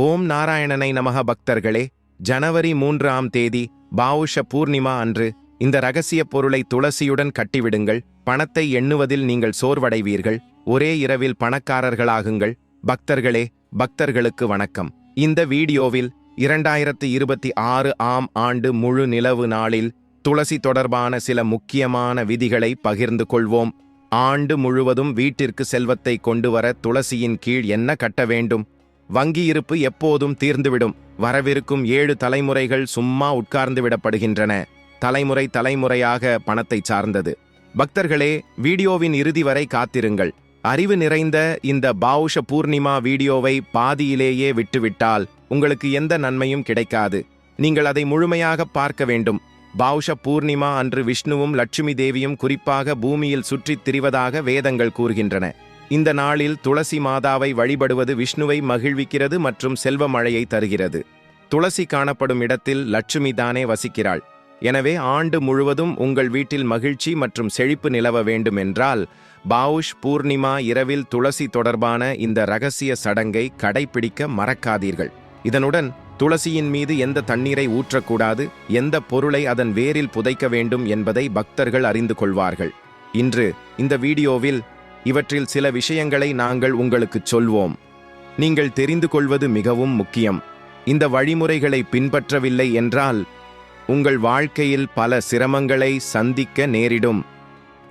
ஓம் நாராயணனை நமக பக்தர்களே ஜனவரி மூன்றாம் தேதி பாவுஷ பூர்ணிமா அன்று இந்த ரகசிய பொருளை துளசியுடன் கட்டிவிடுங்கள் பணத்தை எண்ணுவதில் நீங்கள் சோர்வடைவீர்கள் ஒரே இரவில் பணக்காரர்களாகுங்கள் பக்தர்களே பக்தர்களுக்கு வணக்கம். இந்த வீடியோவில் இரண்டாயிரத்து இருபத்தி ஆறு ஆம் ஆண்டு முழு நிலவு நாளில் துளசி தொடர்பான சில முக்கியமான விதிகளை பகிர்ந்து கொள்வோம். ஆண்டு முழுவதும் வீட்டிற்கு செல்வத்தை கொண்டு வர துளசியின் கீழ் என்ன கட்ட வேண்டும்? வங்கி இருப்பு எப்போதும் தீர்ந்துவிடும். வரவிருக்கும் ஏழு தலைமுறைகள் சும்மா உட்கார்ந்து விடப்படுகின்றன. தலைமுறை தலைமுறையாக பணத்தை சார்ந்தது. பக்தர்களே வீடியோவின் இறுதி வரை காத்திருங்கள். அறிவு நிறைந்த இந்த பாவுஷ பூர்ணிமா வீடியோவை பாதியிலேயே விட்டுவிட்டால் உங்களுக்கு எந்த நன்மையும் கிடைக்காது. நீங்கள் அதை முழுமையாக பார்க்க வேண்டும். பாவுஷ பூர்ணிமா அன்று விஷ்ணுவும் லட்சுமி தேவியும் குறிப்பாக பூமியில் சுற்றித் திரிவதாக வேதங்கள் கூறுகின்றன. இந்த நாளில் துளசி மாதாவை வழிபடுவது விஷ்ணுவை மகிழ்விக்கிறது மற்றும் செல்வ மழையை தருகிறது. துளசி காணப்படும் இடத்தில் லட்சுமி தானே வசிக்கிறாள். எனவே ஆண்டு முழுவதும் உங்கள் வீட்டில் மகிழ்ச்சி மற்றும் செழிப்பு நிலவ வேண்டும் என்றால் பாவுஷ் பூர்ணிமா இரவில் துளசி தொடர்பான இந்த ரகசிய சடங்கை கடைபிடிக்க மறக்காதீர்கள். இதனுடன் துளசியின் மீது எந்த தண்ணீரை ஊற்றக்கூடாது எந்த பொருளை அதன் வேரில் புதைக்க வேண்டும் என்பதை பக்தர்கள் அறிந்து கொள்வார்கள். இன்று இந்த வீடியோவில் இவற்றில் சில விஷயங்களை நாங்கள் உங்களுக்குச் சொல்வோம். நீங்கள் தெரிந்து கொள்வது மிகவும் முக்கியம். இந்த வழிமுறைகளை பின்பற்றவில்லை என்றால் உங்கள் வாழ்க்கையில் பல சிரமங்களை சந்திக்க நேரிடும்.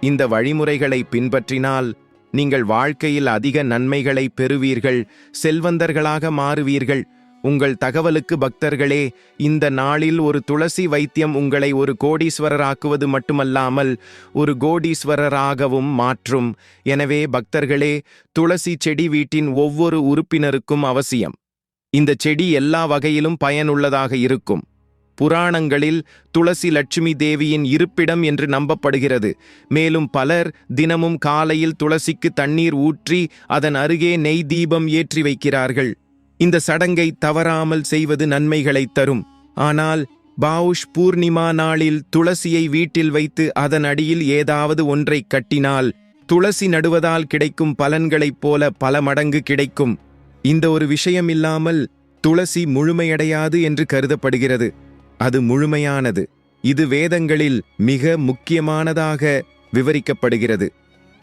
இந்த வழிமுறைகளை பின்பற்றினால் நீங்கள் வாழ்க்கையில் அதிக நன்மைகளை பெறுவீர்கள் செல்வந்தர்களாக மாறுவீர்கள் உங்கள் தகவலுக்கு பக்தர்களே இந்த நாளில் ஒரு துளசி வைத்தியம் உங்களை ஒரு கோடீஸ்வரராக்குவது மட்டுமல்லாமல் ஒரு கோடீஸ்வரராகவும் மாற்றும். எனவே பக்தர்களே துளசி செடி வீட்டின் ஒவ்வொரு உறுப்பினருக்கும் அவசியம். இந்த செடி எல்லா வகையிலும் பயனுள்ளதாக இருக்கும். புராணங்களில் துளசி லட்சுமி தேவியின் இருப்பிடம் என்று நம்பப்படுகிறது. மேலும் பலர் தினமும் காலையில் துளசிக்கு தண்ணீர் ஊற்றி அதன் அருகே நெய் தீபம் ஏற்றி வைக்கிறார்கள். இந்த சடங்கை தவறாமல் செய்வது நன்மைகளை தரும். ஆனால் பாவுஷ் பூர்ணிமா நாளில் துளசியை வீட்டில் வைத்து அதன் அடியில் ஏதாவது ஒன்றை கட்டினால் துளசி நடுவதால் கிடைக்கும் பலன்களைப் போல பல மடங்கு கிடைக்கும். இந்த ஒரு விஷயம் இல்லாமல் துளசி முழுமையடையாது என்று கருதப்படுகிறது. அது முழுமையானது. இது வேதங்களில் மிக முக்கியமானதாக விவரிக்கப்படுகிறது.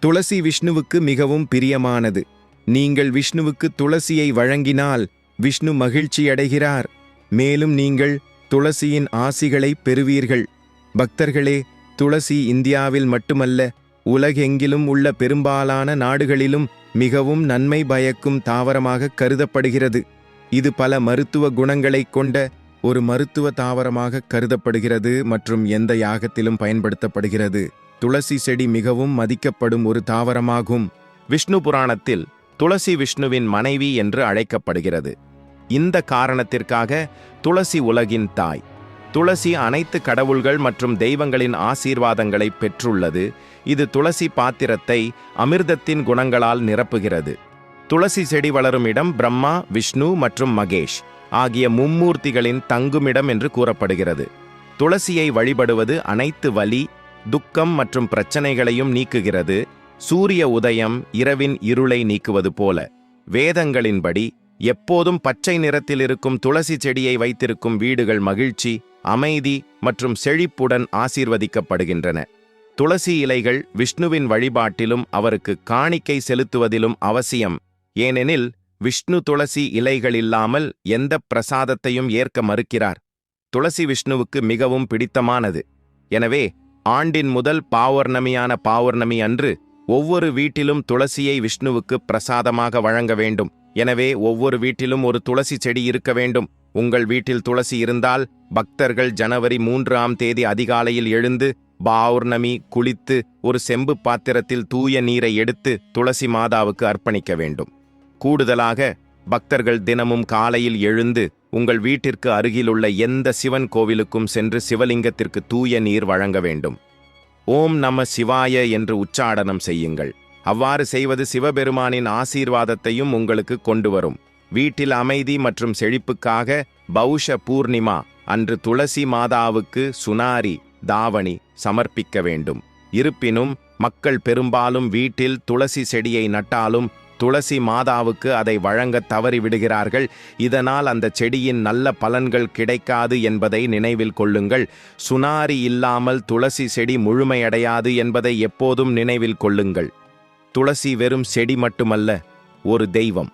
துளசி விஷ்ணுவுக்கு மிகவும் பிரியமானது. நீங்கள் விஷ்ணுவுக்கு துளசியை வழங்கினால் விஷ்ணு மகிழ்ச்சியடைகிறார். மேலும் நீங்கள் துளசியின் ஆசிகளை பெறுவீர்கள். பக்தர்களே துளசி இந்தியாவில் மட்டுமல்ல உலகெங்கிலும் உள்ள பெரும்பாலான நாடுகளிலும் மிகவும் நன்மை பயக்கும் தாவரமாக கருதப்படுகிறது. இது பல மருத்துவ குணங்களைக் கொண்ட ஒரு மருத்துவ தாவரமாக கருதப்படுகிறது மற்றும் எந்த யாகத்திலும் பயன்படுத்தப்படுகிறது. துளசி செடி மிகவும் மதிக்கப்படும் ஒரு தாவரமாகும். விஷ்ணு புராணத்தில் துளசி விஷ்ணுவின் மனைவி என்று அழைக்கப்படுகிறது. இந்த காரணத்திற்காக துளசி உலகின் தாய். துளசி அனைத்து கடவுள்கள் மற்றும் தெய்வங்களின் ஆசீர்வாதங்களை பெற்றுள்ளது. இது துளசி பாத்திரத்தை அமிர்தத்தின் குணங்களால் நிரப்புகிறது. துளசி செடி வளரும் இடம் பிரம்மா விஷ்ணு மற்றும் மகேஷ் ஆகிய மும்மூர்த்திகளின் தங்குமிடம் என்று கூறப்படுகிறது. துளசியை வழிபடுவது அனைத்து வலி துக்கம் மற்றும் பிரச்சனைகளையும் நீக்குகிறது. சூரிய உதயம் இரவின் இருளை நீக்குவது போல. வேதங்களின்படி எப்போதும் பச்சை நிறத்தில் இருக்கும் துளசி செடியை வைத்திருக்கும் வீடுகள் மகிழ்ச்சி அமைதி மற்றும் செழிப்புடன் ஆசீர்வதிக்கப்படுகின்றன. துளசி இலைகள் விஷ்ணுவின் வழிபாட்டிலும் அவருக்கு காணிக்கை செலுத்துவதிலும் அவசியம். ஏனெனில் விஷ்ணு துளசி இலைகள் இல்லாமல் எந்த பிரசாதத்தையும் ஏற்க மறுக்கிறார். துளசி விஷ்ணுவுக்கு மிகவும் பிடித்தமானது. எனவே ஆண்டின் முதல் பாவர்ணமியான பாவர்ணமி அன்று ஒவ்வொரு வீட்டிலும் துளசியை விஷ்ணுவுக்கு பிரசாதமாக வழங்க வேண்டும். எனவே ஒவ்வொரு வீட்டிலும் ஒரு துளசி செடி இருக்க வேண்டும். உங்கள் வீட்டில் துளசி இருந்தால் பக்தர்கள் ஜனவரி மூன்றாம் தேதி அதிகாலையில் எழுந்து பௌர்ணமி குளித்து ஒரு செம்பு பாத்திரத்தில் தூய நீரை எடுத்து துளசி மாதாவுக்கு அர்ப்பணிக்க வேண்டும். கூடுதலாக பக்தர்கள் தினமும் காலையில் எழுந்து உங்கள் வீட்டிற்கு அருகிலுள்ள எந்த சிவன் கோவிலுக்கும் சென்று சிவலிங்கத்திற்கு தூய நீர் வழங்க வேண்டும். ஓம் நம சிவாய என்று உச்சாடனம் செய்யுங்கள். அவ்வாறு செய்வது சிவபெருமானின் ஆசீர்வாதத்தையும் உங்களுக்கு கொண்டு வரும் வீட்டில் அமைதி மற்றும் செழிப்புக்காக பௌஷ பூர்ணிமா அன்று துளசி மாதாவுக்கு சுனாரி தாவணி சமர்ப்பிக்க வேண்டும். இருப்பினும் மக்கள் பெரும்பாலும் வீட்டில் துளசி செடியை நட்டாலும் துளசி மாதாவுக்கு அதை வழங்க தவறிவிடுகிறார்கள் இதனால் அந்த செடியின் நல்ல பலன்கள் கிடைக்காது என்பதை நினைவில் கொள்ளுங்கள். சுனாரி இல்லாமல் துளசி செடி முழுமையடையாது என்பதை எப்போதும் நினைவில் கொள்ளுங்கள். துளசி வெறும் செடி மட்டுமல்ல ஒரு தெய்வம்.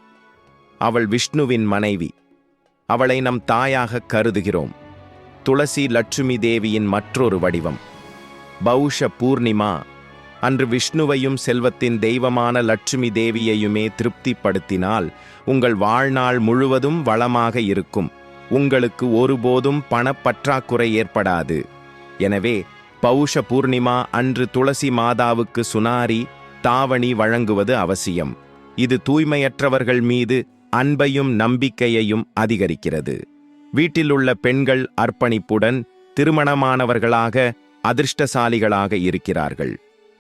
அவள் விஷ்ணுவின் மனைவி. அவளை நம் தாயாக கருதுகிறோம். துளசி லட்சுமி தேவியின் மற்றொரு வடிவம். பௌஷ பூர்ணிமா அன்று விஷ்ணுவையும் செல்வத்தின் தெய்வமான லட்சுமி தேவியையுமே திருப்திப்படுத்தினால் உங்கள் வாழ்நாள் முழுவதும் வளமாக இருக்கும். உங்களுக்கு ஒருபோதும் பணப்பற்றாக்குறை ஏற்படாது. எனவே பௌஷ பூர்ணிமா அன்று துளசி மாதாவுக்கு சுனாரி தாவணி வழங்குவது அவசியம். இது தூய்மையற்றவர்கள் மீது அன்பையும் நம்பிக்கையையும் அதிகரிக்கிறது. வீட்டிலுள்ள பெண்கள் அர்ப்பணிப்புடன் திருமணமானவர்களாக அதிர்ஷ்டசாலிகளாக இருக்கிறார்கள்.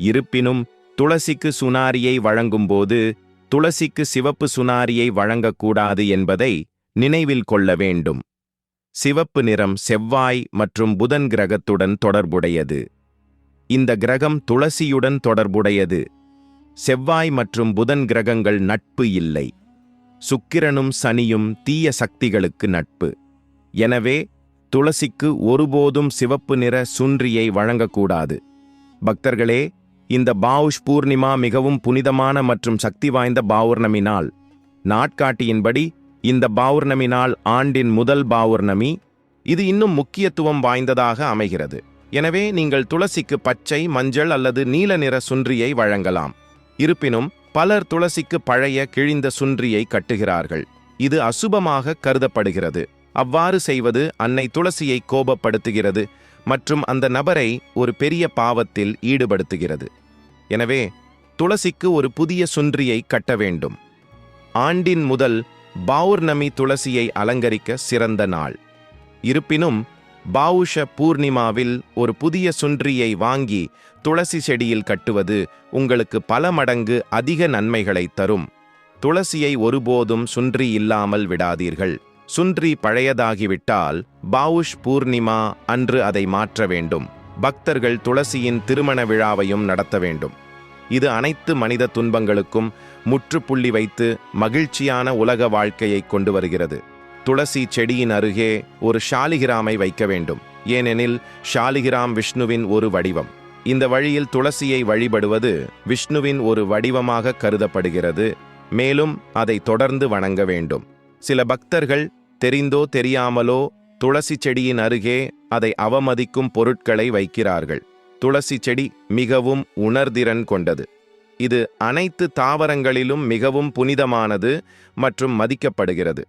இருப்பினும் துளசிக்கு சுனாரியை வழங்கும்போது துளசிக்கு சிவப்பு சுனாரியை வழங்கக்கூடாது என்பதை நினைவில் கொள்ள வேண்டும். சிவப்பு நிறம் செவ்வாய் மற்றும் புதன் கிரகத்துடன் தொடர்புடையது. இந்த கிரகம் துளசியுடன் தொடர்புடையது. செவ்வாய் மற்றும் புதன் கிரகங்கள் நட்பு இல்லை. சுக்கிரனும் சனியும் தீய சக்திகளுக்கு நட்பு. எனவே துளசிக்கு ஒருபோதும் சிவப்பு நிற சுன்றியை வழங்கக்கூடாது. பக்தர்களே இந்த பாவுஷ் பூர்ணிமா மிகவும் புனிதமான மற்றும் சக்தி வாய்ந்த பௌர்ணமி நாள் நாட்காட்டியின்படி இந்த பௌர்ணமி நாள் ஆண்டின் முதல் பௌர்ணமி இது இன்னும் முக்கியத்துவம் வாய்ந்ததாக அமைகிறது. எனவே நீங்கள் துளசிக்கு பச்சை மஞ்சள் அல்லது நீல நிற சுன்றியை வழங்கலாம். இருப்பினும் பலர் துளசிக்கு பழைய கிழிந்த சுன்றியை கட்டுகிறார்கள். இது அசுபமாக கருதப்படுகிறது. அவ்வாறு செய்வது அன்னை துளசியை கோபப்படுத்துகிறது மற்றும் அந்த நபரை ஒரு பெரிய பாவத்தில் ஈடுபடுத்துகிறது. எனவே துளசிக்கு ஒரு புதிய சுன்றியை கட்ட வேண்டும். ஆண்டின் முதல் பௌர்ணமி துளசியை அலங்கரிக்க சிறந்த நாள். இருப்பினும் பாவுஷ பூர்ணிமாவில் ஒரு புதிய சுன்றியை வாங்கி துளசி செடியில் கட்டுவது உங்களுக்கு பல மடங்கு அதிக நன்மைகளை தரும். துளசியை ஒருபோதும் சுன்றி இல்லாமல் விடாதீர்கள். சுன்றி பழையதாகிவிட்டால் பாவுஷ் பூர்ணிமா அன்று அதை மாற்ற வேண்டும். பக்தர்கள் துளசியின் திருமண விழாவையும் நடத்த வேண்டும். இது அனைத்து மனித துன்பங்களுக்கும் முற்றுப்புள்ளி வைத்து மகிழ்ச்சியான உலக வாழ்க்கையை கொண்டு வருகிறது. துளசி செடியின் அருகே ஒரு ஷாலிகிராமை வைக்க வேண்டும். ஏனெனில் ஷாலிகிராம் விஷ்ணுவின் ஒரு வடிவம். இந்த வழியில் துளசியை வழிபடுவது விஷ்ணுவின் ஒரு வடிவமாக கருதப்படுகிறது. மேலும் அதை தொடர்ந்து வணங்க வேண்டும். சில பக்தர்கள் தெரிந்தோ தெரியாமலோ துளசி செடியின் அருகே அதை அவமதிக்கும் பொருட்களை வைக்கிறார்கள். துளசி செடி மிகவும் உணர்திறன் கொண்டது. இது அனைத்து தாவரங்களிலும் மிகவும் புனிதமானது மற்றும் மதிக்கப்படுகிறது.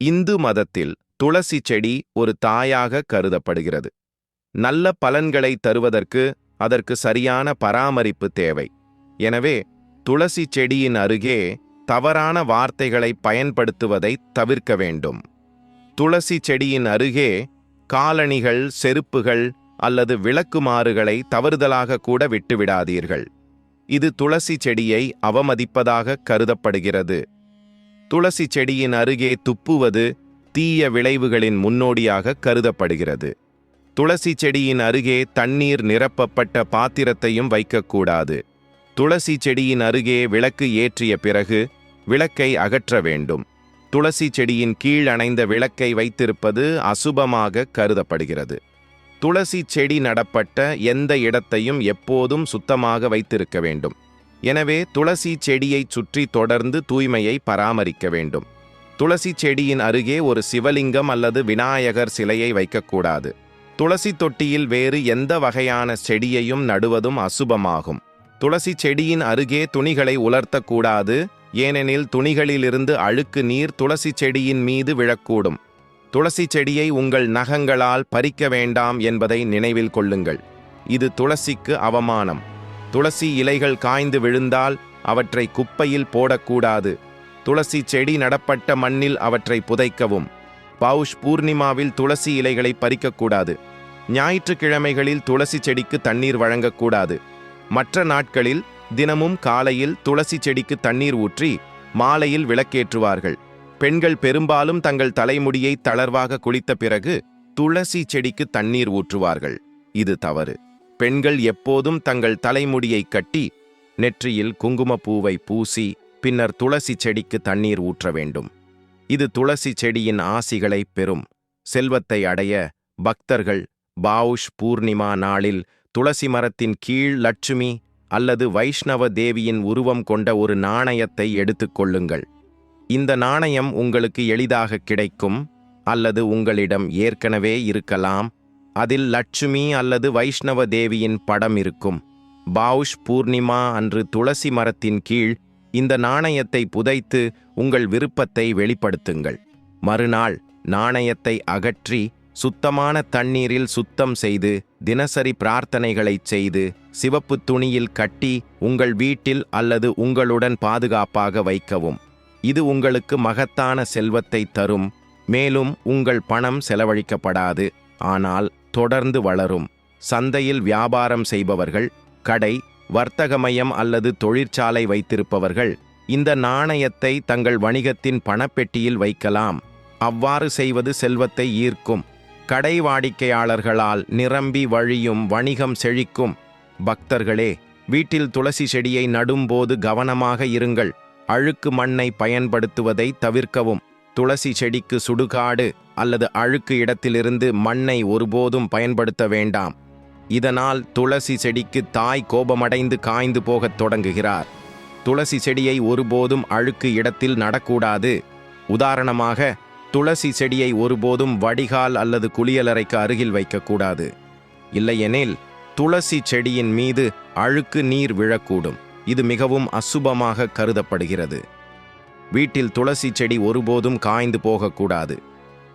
இந்து மதத்தில் துளசி செடி ஒரு தாயாக கருதப்படுகிறது. நல்ல பலன்களை தருவதற்கு அதற்கு சரியான பராமரிப்பு தேவை. எனவே துளசி செடியின் அருகே தவறான வார்த்தைகளை பயன்படுத்துவதை தவிர்க்க வேண்டும். துளசி செடியின் அருகே காலணிகள் செருப்புகள் அல்லது விளக்குமாறுகளை தவறுதலாக கூட விட்டுவிடாதீர்கள். இது துளசி செடியை அவமதிப்பதாக கருதப்படுகிறது. துளசி செடியின் அருகே துப்புவது தீய விளைவுகளின் முன்னோடியாக கருதப்படுகிறது. துளசி செடியின் அருகே தண்ணீர் நிரப்பப்பட்ட பாத்திரத்தையும் வைக்கக்கூடாது. துளசி செடியின் அருகே விளக்கு ஏற்றிய பிறகு விளக்கை அகற்ற வேண்டும். துளசி செடியின் கீழ் அணைந்த விளக்கை வைத்திருப்பது அசுபமாக கருதப்படுகிறது. துளசி செடி நடப்பட்ட எந்த இடத்தையும் எப்போதும் சுத்தமாக வைத்திருக்க வேண்டும். எனவே துளசி செடியைச் சுற்றி தொடர்ந்து தூய்மையை பராமரிக்க வேண்டும். துளசி செடியின் அருகே ஒரு சிவலிங்கம் அல்லது விநாயகர் சிலையை வைக்கக்கூடாது. துளசி தொட்டியில் வேறு எந்த வகையான செடியையும் நடுவதும் அசுபமாகும். துளசி செடியின் அருகே துணிகளை உலர்த்தக்கூடாது ஏனெனில் துணிகளிலிருந்து அழுக்கு நீர் துளசி செடியின் மீது விழக்கூடும். துளசி செடியை உங்கள் நகங்களால் பறிக்க வேண்டாம் என்பதை நினைவில் கொள்ளுங்கள். இது துளசிக்கு அவமானம். துளசி இலைகள் காய்ந்து விழுந்தால் அவற்றை குப்பையில் போடக்கூடாது. துளசி செடி நடப்பட்ட மண்ணில் அவற்றை புதைக்கவும். பௌஷ் பூர்ணிமாவில் துளசி இலைகளை பறிக்கக்கூடாது. ஞாயிற்றுக்கிழமைகளில் துளசி செடிக்கு தண்ணீர் வழங்கக்கூடாது. மற்ற நாட்களில் தினமும் காலையில் துளசி செடிக்கு தண்ணீர் ஊற்றி மாலையில் விளக்கேற்றுவார்கள். பெண்கள் பெரும்பாலும் தங்கள் தலைமுடியை தளர்வாக குளித்த பிறகு துளசி செடிக்கு தண்ணீர் ஊற்றுவார்கள். இது தவறு. பெண்கள் எப்போதும் தங்கள் தலைமுடியை கட்டி நெற்றியில் குங்குமப்பூவை பூசி பின்னர் துளசி செடிக்கு தண்ணீர் ஊற்ற வேண்டும். இது துளசி செடியின் ஆசிகளை பெறும். செல்வத்தை அடைய பக்தர்கள் பாவுஷ் பூர்ணிமா நாளில் துளசி மரத்தின் கீழ் லட்சுமி அல்லது வைஷ்ணவ தேவியின் உருவம் கொண்ட ஒரு நாணயத்தை எடுத்துக்கொள்ளுங்கள் இந்த நாணயம் உங்களுக்கு எளிதாக கிடைக்கும் அல்லது உங்களிடம் ஏற்கனவே இருக்கலாம். அதில் லட்சுமி அல்லது வைஷ்ணவ தேவியின் படம் இருக்கும். பாவுஷ் பூர்ணிமா அன்று துளசி மரத்தின் கீழ் இந்த நாணயத்தை புதைத்து உங்கள் விருப்பத்தை வெளிப்படுத்துங்கள். மறுநாள் நாணயத்தை அகற்றி சுத்தமான தண்ணீரில் சுத்தம் செய்து தினசரி பிரார்த்தனைகளைச் செய்து சிவப்பு துணியில் கட்டி உங்கள் வீட்டில் அல்லது உங்களுடன் பாதுகாப்பாக வைக்கவும். இது உங்களுக்கு மகத்தான செல்வத்தை தரும் மேலும் உங்கள் பணம் செலவழிக்கப்படாது. ஆனால் தொடர்ந்து வளரும். சந்தையில் வியாபாரம் செய்பவர்கள் கடை வர்த்தக மையம் அல்லது தொழிற்சாலை வைத்திருப்பவர்கள் இந்த நாணயத்தை தங்கள் வணிகத்தின் பணப்பெட்டியில் வைக்கலாம். அவ்வாறு செய்வது செல்வத்தை ஈர்க்கும். கடை வாடிக்கையாளர்களால் நிரம்பி வழியும் வணிகம் செழிக்கும். பக்தர்களே வீட்டில் துளசி செடியை நடும்போது கவனமாக இருங்கள். அழுக்கு மண்ணை பயன்படுத்துவதை தவிர்க்கவும். துளசி செடிக்கு சுடுகாடு அல்லது அழுக்கு இடத்திலிருந்து மண்ணை ஒருபோதும் பயன்படுத்த வேண்டாம். இதனால் துளசி செடிக்கு தாய் கோபமடைந்து காய்ந்து போகத் தொடங்குகிறார். துளசி செடியை ஒருபோதும் அழுக்கு இடத்தில் நடக்கூடாது. உதாரணமாக துளசி செடியை ஒருபோதும் வடிகால் அல்லது குளியலறைக்கு அருகில் வைக்கக்கூடாது. இல்லையெனில் துளசி செடியின் மீது அழுக்கு நீர் விழக்கூடும். இது மிகவும் அசுபமாக கருதப்படுகிறது. வீட்டில் துளசி செடி ஒருபோதும் காய்ந்து போகக்கூடாது.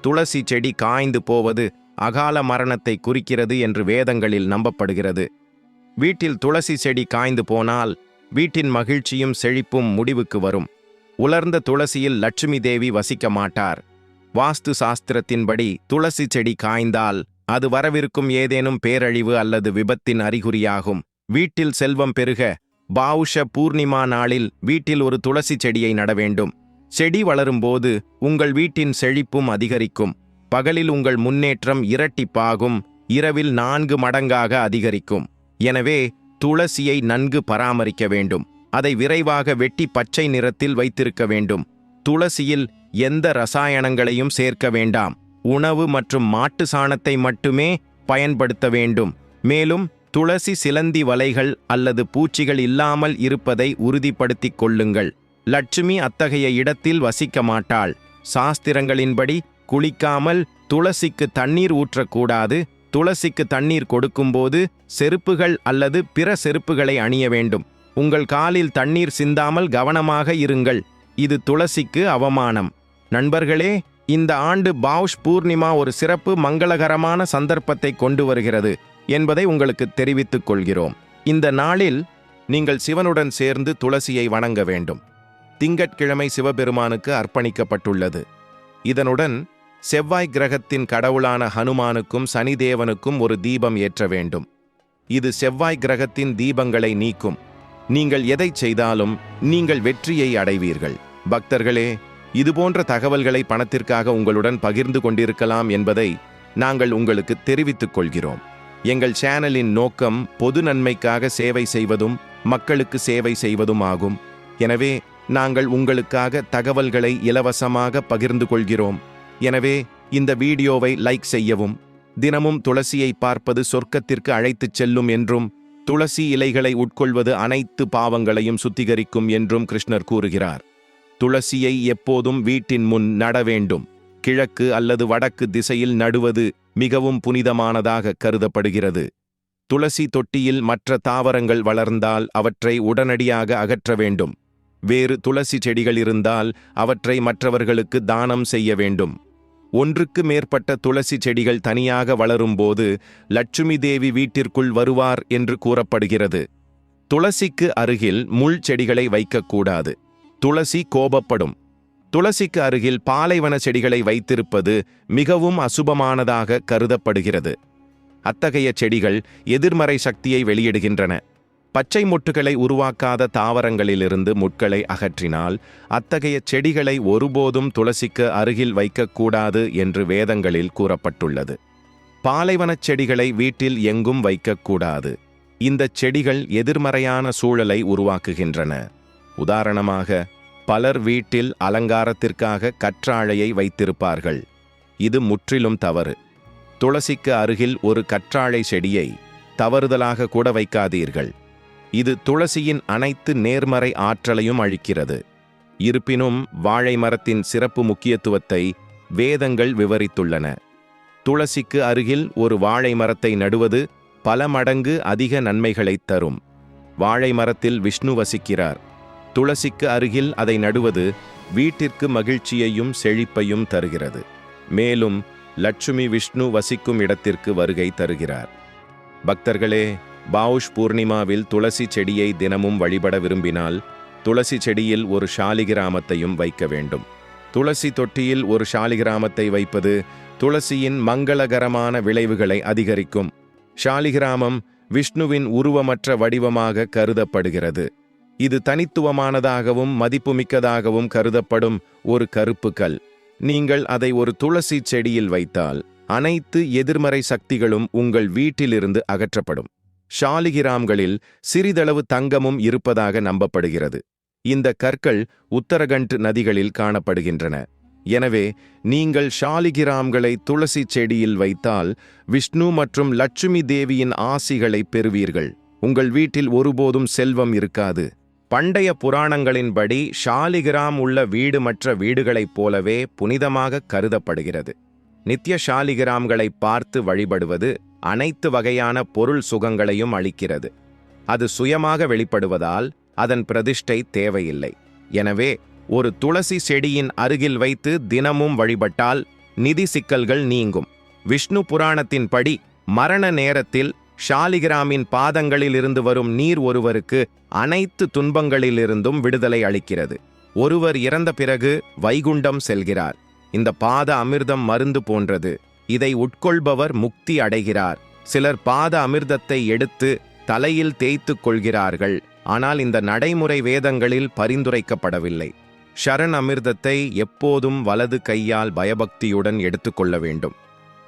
துளசி செடி காய்ந்து போவது அகால மரணத்தை குறிக்கிறது என்று வேதங்களில் நம்பப்படுகிறது. வீட்டில் துளசி செடி காய்ந்து போனால் வீட்டின் மகிழ்ச்சியும் செழிப்பும் முடிவுக்கு வரும். உலர்ந்த துளசியில் லட்சுமி தேவி வசிக்க மாட்டார். வாஸ்து சாஸ்திரத்தின்படி துளசி செடி காய்ந்தால் அது வரவிருக்கும் ஏதேனும் பேரழிவு அல்லது விபத்தின் அறிகுறியாகும். வீட்டில் செல்வம் பெருக பாவுஷ பூர்ணிமா நாளில் வீட்டில் ஒரு துளசி செடியை நட வேண்டும். செடி வளரும்போது உங்கள் வீட்டின் செழிப்பும் அதிகரிக்கும். பகலில் உங்கள் முன்னேற்றம் இரட்டிப்பாகும் இரவில் நான்கு மடங்காக அதிகரிக்கும். எனவே துளசியை நன்கு பராமரிக்க வேண்டும். அதை விரைவாக வெட்டி பச்சை நிறத்தில் வைத்திருக்க வேண்டும். துளசியில் எந்த ரசாயனங்களையும் சேர்க்க வேண்டாம். உணவு மற்றும் மாட்டு சாணத்தை மட்டுமே பயன்படுத்த வேண்டும். மேலும் துளசி சிலந்தி வலைகள் அல்லது பூச்சிகள் இல்லாமல் இருப்பதை உறுதிப்படுத்திக் கொள்ளுங்கள். லட்சுமி அத்தகைய இடத்தில் வசிக்க மாட்டாள். சாஸ்திரங்களின்படி குளிக்காமல் துளசிக்கு தண்ணீர் ஊற்றக்கூடாது. துளசிக்கு தண்ணீர் கொடுக்கும்போது செருப்புகள் அல்லது பிற செருப்புகளை அணிய வேண்டும். உங்கள் காலில் தண்ணீர் சிந்தாமல் கவனமாக இருங்கள். இது துளசிக்கு அவமானம். நண்பர்களே இந்த ஆண்டு பாவுஷ் பூர்ணிமா ஒரு சிறப்பு மங்களகரமான சந்தர்ப்பத்தை கொண்டு வருகிறது என்பதை உங்களுக்கு தெரிவித்துக் கொள்கிறோம். இந்த நாளில் நீங்கள் சிவனுடன் சேர்ந்து துளசியை வணங்க வேண்டும். திங்கட்கிழமை சிவபெருமானுக்கு அர்ப்பணிக்கப்பட்டுள்ளது. இதனுடன் செவ்வாய் கிரகத்தின் கடவுளான ஹனுமானுக்கும் சனிதேவனுக்கும் ஒரு தீபம் ஏற்ற வேண்டும். இது செவ்வாய் கிரகத்தின் தீபங்களை நீக்கும். நீங்கள் எதைச் செய்தாலும் நீங்கள் வெற்றியை அடைவீர்கள். பக்தர்களே இதுபோன்ற தகவல்களை பணத்திற்காக உங்களுடன் பகிர்ந்து கொண்டிருக்கலாம் என்பதை நாங்கள் உங்களுக்கு தெரிவித்துக் கொள்கிறோம். எங்கள் சேனலின் நோக்கம் பொது நன்மைக்காக சேவை செய்வதும் மக்களுக்கு சேவை செய்வதும் ஆகும். எனவே நாங்கள் உங்களுக்காக தகவல்களை இலவசமாக பகிர்ந்து கொள்கிறோம். எனவே இந்த வீடியோவை லைக் செய்யவும் தினமும் துளசியை பார்ப்பது சொர்க்கத்திற்கு அழைத்துச் செல்லும் என்றும் துளசி இலைகளை உட்கொள்வது அனைத்து பாவங்களையும் சுத்திகரிக்கும் என்றும் கிருஷ்ணர் கூறுகிறார். துளசியை எப்போதும் வீட்டின் முன் நட வேண்டும் கிழக்கு அல்லது வடக்கு திசையில் நடுவது மிகவும் புனிதமானதாக கருதப்படுகிறது. துளசி தொட்டியில் மற்ற தாவரங்கள் வளர்ந்தால் அவற்றை உடனடியாக அகற்ற வேண்டும். வேறு துளசி செடிகள் இருந்தால் அவற்றை மற்றவர்களுக்கு தானம் செய்ய வேண்டும். ஒன்றுக்கு மேற்பட்ட துளசி செடிகள் தனியாக வளரும்போது லட்சுமி தேவி வீட்டிற்குள் வருவார் என்று கூறப்படுகிறது. துளசிக்கு அருகில் முள் செடிகளை வைக்கக்கூடாது. துளசி கோபப்படும். துளசிக்கு அருகில் பாலைவன செடிகளை வைத்திருப்பது மிகவும் அசுபமானதாக கருதப்படுகிறது. அத்தகைய செடிகள் எதிர்மறை சக்தியை வெளியிடுகின்றன. பச்சை மொட்டுகளை உருவாக்காத தாவரங்களிலிருந்து முட்களை அகற்றினால் அத்தகைய செடிகளை ஒருபோதும் துளசிக்கு அருகில் வைக்கக்கூடாது என்று வேதங்களில் கூறப்பட்டுள்ளது. பாலைவனச் செடிகளை வீட்டில் எங்கும் வைக்கக்கூடாது. இந்த செடிகள் எதிர்மறையான சூழலை உருவாக்குகின்றன. உதாரணமாக பலர் வீட்டில் அலங்காரத்திற்காக கற்றாழையை வைத்திருப்பார்கள். இது முற்றிலும் தவறு. துளசிக்கு அருகில் ஒரு கற்றாழை செடியை தவறுதலாக கூட வைக்காதீர்கள். இது துளசியின் அனைத்து நேர்மறை ஆற்றலையும் அழிக்கிறது. இருப்பினும் வாழை மரத்தின் சிறப்பு முக்கியத்துவத்தை வேதங்கள் விவரித்துள்ளன. துளசிக்கு அருகில் ஒரு வாழை மரத்தை நடுவது பல மடங்கு அதிக நன்மைகளைத் தரும். வாழை மரத்தில் விஷ்ணு வசிக்கிறார். துளசிக்கு அருகில் அதை நடுவது வீட்டிற்கு மகிழ்ச்சியையும் செழிப்பையும் தருகிறது. மேலும் லட்சுமி விஷ்ணு வசிக்கும் இடத்திற்கு வருகை தருகிறார். பக்தர்களே பாவுஷ் பூர்ணிமாவில் துளசி செடியை தினமும் வழிபட விரும்பினால் துளசி செடியில் ஒரு ஷாலிகிராமத்தையும் வைக்க வேண்டும். துளசி தொட்டியில் ஒரு ஷாலிகிராமத்தை வைப்பது துளசியின் மங்களகரமான விளைவுகளை அதிகரிக்கும். ஷாலிகிராமம் விஷ்ணுவின் உருவமற்ற வடிவமாக கருதப்படுகிறது. இது தனித்துவமானதாகவும் மதிப்புமிக்கதாகவும் கருதப்படும் ஒரு கருப்பு கல் நீங்கள் அதை ஒரு துளசி செடியில் வைத்தால் அனைத்து எதிர்மறை சக்திகளும் உங்கள் வீட்டிலிருந்து அகற்றப்படும். ஷாலிகிராம்களில் சிறிதளவு தங்கமும் இருப்பதாக நம்பப்படுகிறது. இந்த கற்கள் உத்தரகண்ட் நதிகளில் காணப்படுகின்றன. எனவே நீங்கள் ஷாலிகிராம்களை துளசி செடியில் வைத்தால் விஷ்ணு மற்றும் லட்சுமி தேவியின் ஆசிகளை பெறுவீர்கள். உங்கள் வீட்டில் ஒருபோதும் செல்வம் இருக்காது. பண்டைய புராணங்களின்படி ஷாலிகிராம் உள்ள வீடு மற்ற வீடுகளைப் போலவே புனிதமாக கருதப்படுகிறது. நித்ய ஷாலிகிராம்களை பார்த்து வழிபடுவது அனைத்து வகையான பொருள் சுகங்களையும் அளிக்கிறது. அது சுயமாக வெளிப்படுவதால் அதன் பிரதிஷ்டை தேவையில்லை. எனவே ஒரு துளசி செடியின் அருகில் வைத்து தினமும் வழிபட்டால் நிதி சிக்கல்கள் நீங்கும். விஷ்ணு புராணத்தின்படி மரண நேரத்தில் ஷாலிகிராமின் பாதங்களில் இருந்து வரும் நீர் ஒருவருக்கு அனைத்து துன்பங்களிலிருந்தும் விடுதலை அளிக்கிறது. ஒருவர் இறந்த பிறகு வைகுண்டம் செல்கிறார். இந்த பாத அமிர்தம் மருந்து போன்றது. இதை உட்கொள்பவர் முக்தி அடைகிறார். சிலர் பாத அமிர்தத்தை எடுத்து தலையில் தேய்த்துக் கொள்கிறார்கள். ஆனால் இந்த நடைமுறை வேதங்களில் பரிந்துரைக்கப்படவில்லை. ஷரண் அமிர்தத்தை எப்போதும் வலது கையால் பயபக்தியுடன் எடுத்துக்கொள்ள வேண்டும்.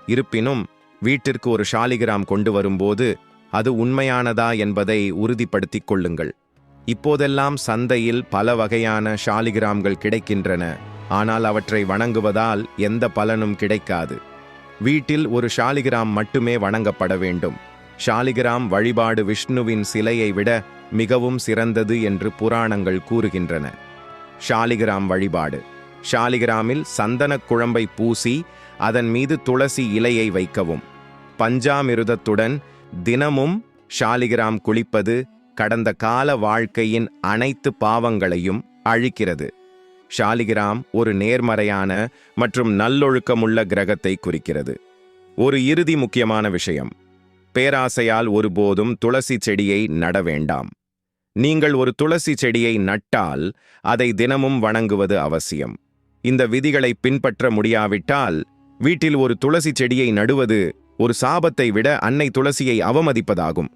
இருப்பினும் வீட்டிற்கு ஒரு ஷாலிகிராம் கொண்டு வரும்போது அது உண்மையானதா என்பதை உறுதிப்படுத்திக் கொள்ளுங்கள். இப்போதெல்லாம் சந்தையில் பல வகையான ஷாலிகிராம்கள் கிடைக்கின்றன. ஆனால் அவற்றை வணங்குவதால் எந்த பலனும் கிடைக்காது. வீட்டில் ஒரு ஷாலிகிராம் மட்டுமே வணங்கப்பட வேண்டும். ஷாலிகிராம் வழிபாடு விஷ்ணுவின் சிலையை விட மிகவும் சிறந்தது என்று புராணங்கள் கூறுகின்றன. ஷாலிகிராம் வழிபாடு. ஷாலிகிராமில் சந்தனக் குழம்பை பூசி அதன் மீது துளசி இலையை வைக்கவும். பஞ்சாமிருதத்துடன் தினமும் ஷாலிகிராம் குளிப்பது கடந்த கால வாழ்க்கையின் அனைத்து பாவங்களையும் அழிக்கிறது. ஷாலிகிராம் ஒரு நேர்மறையான மற்றும் நல்லொழுக்கமுள்ள கிரகத்தை குறிக்கிறது. ஒரு இறுதி முக்கியமான விஷயம். பேராசையால் ஒருபோதும் துளசி செடியை நட வேண்டாம். நீங்கள் ஒரு துளசி செடியை நட்டால் அதை தினமும் வணங்குவது அவசியம். இந்த விதிகளை பின்பற்ற முடியாவிட்டால் வீட்டில் ஒரு துளசி செடியை நடுவது ஒரு சாபத்தை விட அன்னை துளசியை அவமதிப்பதாகும்.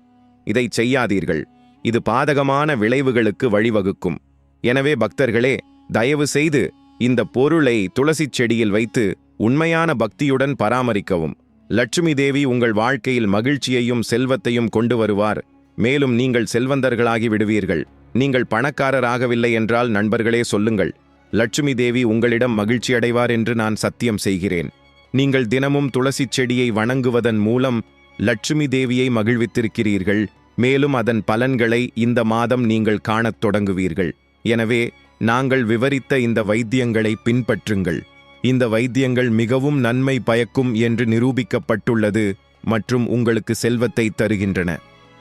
இதை செய்யாதீர்கள். இது பாதகமான விளைவுகளுக்கு வழிவகுக்கும். எனவே பக்தர்களே தயவு செய்து இந்த பொருளை துளசி செடியில் வைத்து உண்மையான பக்தியுடன் பராமரிக்கவும். லட்சுமி தேவி உங்கள் வாழ்க்கையில் மகிழ்ச்சியையும் செல்வத்தையும் கொண்டு வருவார். மேலும் நீங்கள் செல்வந்தர்களாகி விடுவீர்கள். நீங்கள் பணக்காரராகவில்லை என்றால் நண்பர்களே சொல்லுங்கள். லட்சுமி தேவி உங்களிடம் மகிழ்ச்சி அடைவார் என்று நான் சத்தியம் செய்கிறேன். நீங்கள் தினமும் துளசி செடியை வணங்குவதன் மூலம் லட்சுமி தேவியை மகிழ்வித்திருக்கிறீர்கள். மேலும் அதன் பலன்களை இந்த மாதம் நீங்கள் காணத் தொடங்குவீர்கள். எனவே நாங்கள் விவரித்த இந்த வைத்தியங்களை பின்பற்றுங்கள். இந்த வைத்தியங்கள் மிகவும் நன்மை பயக்கும் என்று நிரூபிக்கப்பட்டுள்ளது மற்றும் உங்களுக்கு செல்வத்தை தருகின்றன.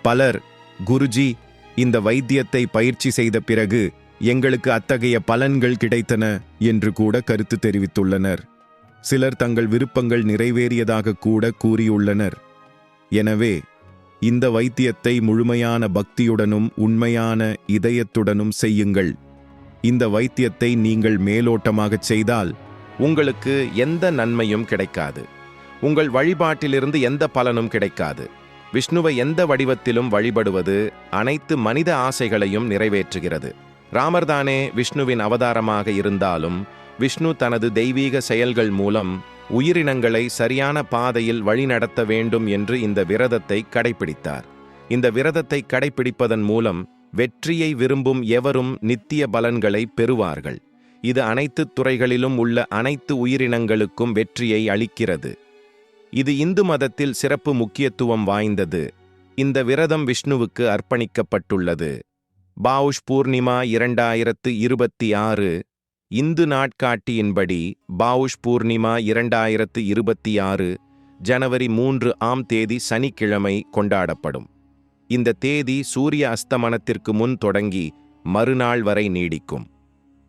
பலர் குருஜி இந்த வைத்தியத்தை பயிற்சி செய்த பிறகு எங்களுக்கு அத்தகைய பலன்கள் கிடைத்தன என்று கூட கருத்து தெரிவித்துள்ளனர். சிலர் தங்கள் விருப்பங்கள் நிறைவேறியதாக கூட கூறியுள்ளனர். எனவே இந்த வைத்தியத்தை முழுமையான பக்தியுடனும் உண்மையான இதயத்துடனும் செய்யுங்கள். இந்த வைத்தியத்தை நீங்கள் மேலோட்டமாகச் செய்தால் உங்களுக்கு எந்த நன்மையும் கிடைக்காது. உங்கள் வழிபாட்டிலிருந்து எந்த பலனும் கிடைக்காது. விஷ்ணுவை எந்த வடிவத்திலும் வழிபடுவது அனைத்து மனித ஆசைகளையும் நிறைவேற்றுகிறது. ராமர்தானே விஷ்ணுவின் அவதாரமாக இருந்தாலும் விஷ்ணு தனது தெய்வீக செயல்கள் மூலம் உயிரினங்களை சரியான பாதையில் வழிநடத்த வேண்டும் என்று இந்த விரதத்தை கடைபிடித்தார். இந்த விரதத்தை கடைபிடிப்பதன் மூலம் வெற்றியை விரும்பும் எவரும் நித்திய பலன்களை பெறுவார்கள். இது அனைத்து துறைகளிலும் உள்ள அனைத்து உயிரினங்களுக்கும் வெற்றியை அளிக்கிறது. இது இந்து மதத்தில் சிறப்பு முக்கியத்துவம் வாய்ந்தது. இந்த விரதம் விஷ்ணுவுக்கு அர்ப்பணிக்கப்பட்டுள்ளது. பாவுஷ் பூர்ணிமா இரண்டாயிரத்து இருபத்தி ஆறு இந்து நாட்காட்டியின்படி பாவுஷ் பூர்ணிமா இரண்டாயிரத்து இருபத்தி ஆறு ஜனவரி மூன்று ஆம் தேதி சனிக்கிழமை கொண்டாடப்படும். இந்த தேதி சூரிய அஸ்தமனத்திற்கு முன் தொடங்கி மறுநாள் வரை நீடிக்கும்.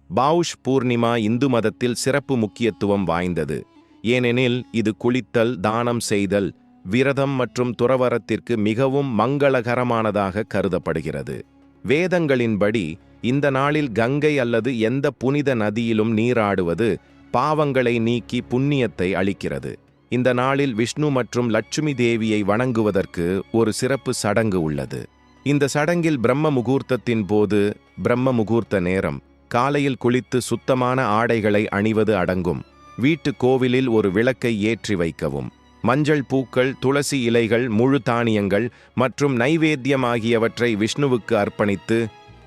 பாவுஷ் பூர்ணிமா இந்து மதத்தில் சிறப்பு முக்கியத்துவம் வாய்ந்தது. ஏனெனில் இது குளித்தல் தானம் செய்தல் விரதம் மற்றும் துறவரத்திற்கு மிகவும் மங்களகரமானதாக கருதப்படுகிறது. வேதங்களின்படி இந்த நாளில் கங்கை அல்லது எந்த புனித நதியிலும் நீராடுவது பாவங்களை நீக்கி புண்ணியத்தை அளிக்கிறது. இந்த நாளில் விஷ்ணு மற்றும் லட்சுமி தேவியை வணங்குவதற்கு ஒரு சிறப்பு சடங்கு உள்ளது. இந்த சடங்கில் பிரம்ம முகூர்த்தத்தின் போது பிரம்ம முகூர்த்த நேரம் காலையில் குளித்து சுத்தமான ஆடைகளை அணிவது அடங்கும். வீட்டு கோவிலில் ஒரு விளக்கை ஏற்றி வைக்கவும். மஞ்சள் பூக்கள் துளசி இலைகள் முழு தானியங்கள் மற்றும் நைவேத்தியம் ஆகியவற்றை விஷ்ணுவுக்கு அர்ப்பணித்து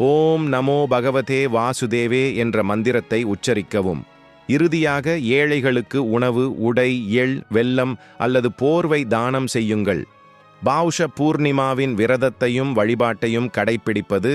ஓம் நமோ பகவதே வாசுதேவே என்ற மந்திரத்தை உச்சரிக்கவும். இறுதியாக ஏழைகளுக்கு உணவு உடை எள் வெல்லம் அல்லது போர்வை தானம் செய்யுங்கள். பாவுஷ பூர்ணிமாவின் விரதத்தையும் வழிபாட்டையும் கடைப்பிடிப்பது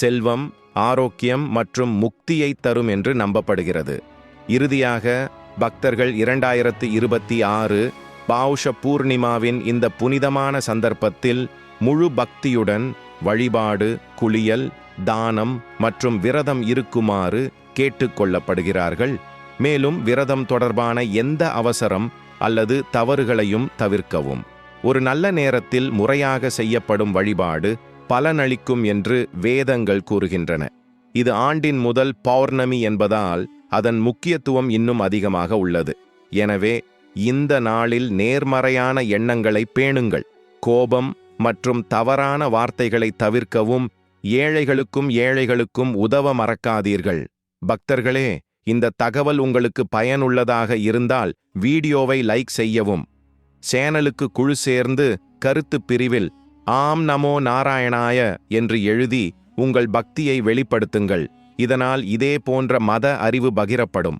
செல்வம் ஆரோக்கியம் மற்றும் முக்தியை தரும் என்று நம்பப்படுகிறது. இறுதியாக பக்தர்கள் இரண்டாயிரத்து இருபத்தி ஆறு பாவுஷ பூர்ணிமாவின் இந்த புனிதமான சந்தர்ப்பத்தில் முழு பக்தியுடன் வழிபாடு குளியல் தானம் மற்றும் விரதம் இருக்குமாறு கேட்டுக்கொள்ளப்படுகிறார்கள். மேலும் விரதம் தொடர்பான எந்த அவசரம் அல்லது தவறுகளையும் தவிர்க்கவும். ஒரு நல்ல நேரத்தில் முறையாக செய்யப்படும் வழிபாடு பலனளிக்கும் என்று வேதங்கள் கூறுகின்றன. இது ஆண்டின் முதல் பௌர்ணமி என்பதால் அதன் முக்கியத்துவம் இன்னும் அதிகமாக உள்ளது. எனவே இந்த நாளில் நேர்மறையான எண்ணங்களை பேணுங்கள். கோபம் மற்றும் தவறான வார்த்தைகளை தவிர்க்கவும் ஏழைகளுக்கும் ஏழைகளுக்கும் உதவ மறக்காதீர்கள். பக்தர்களே இந்த தகவல் உங்களுக்கு பயனுள்ளதாக இருந்தால் வீடியோவை லைக் செய்யவும். சேனலுக்கு குழு சேர்ந்து கருத்து பிரிவில் ஆம் நமோ நாராயணாய என்று எழுதி உங்கள் பக்தியை வெளிப்படுத்துங்கள். இதனால் இதே போன்ற மத அறிவு பகிரப்படும்.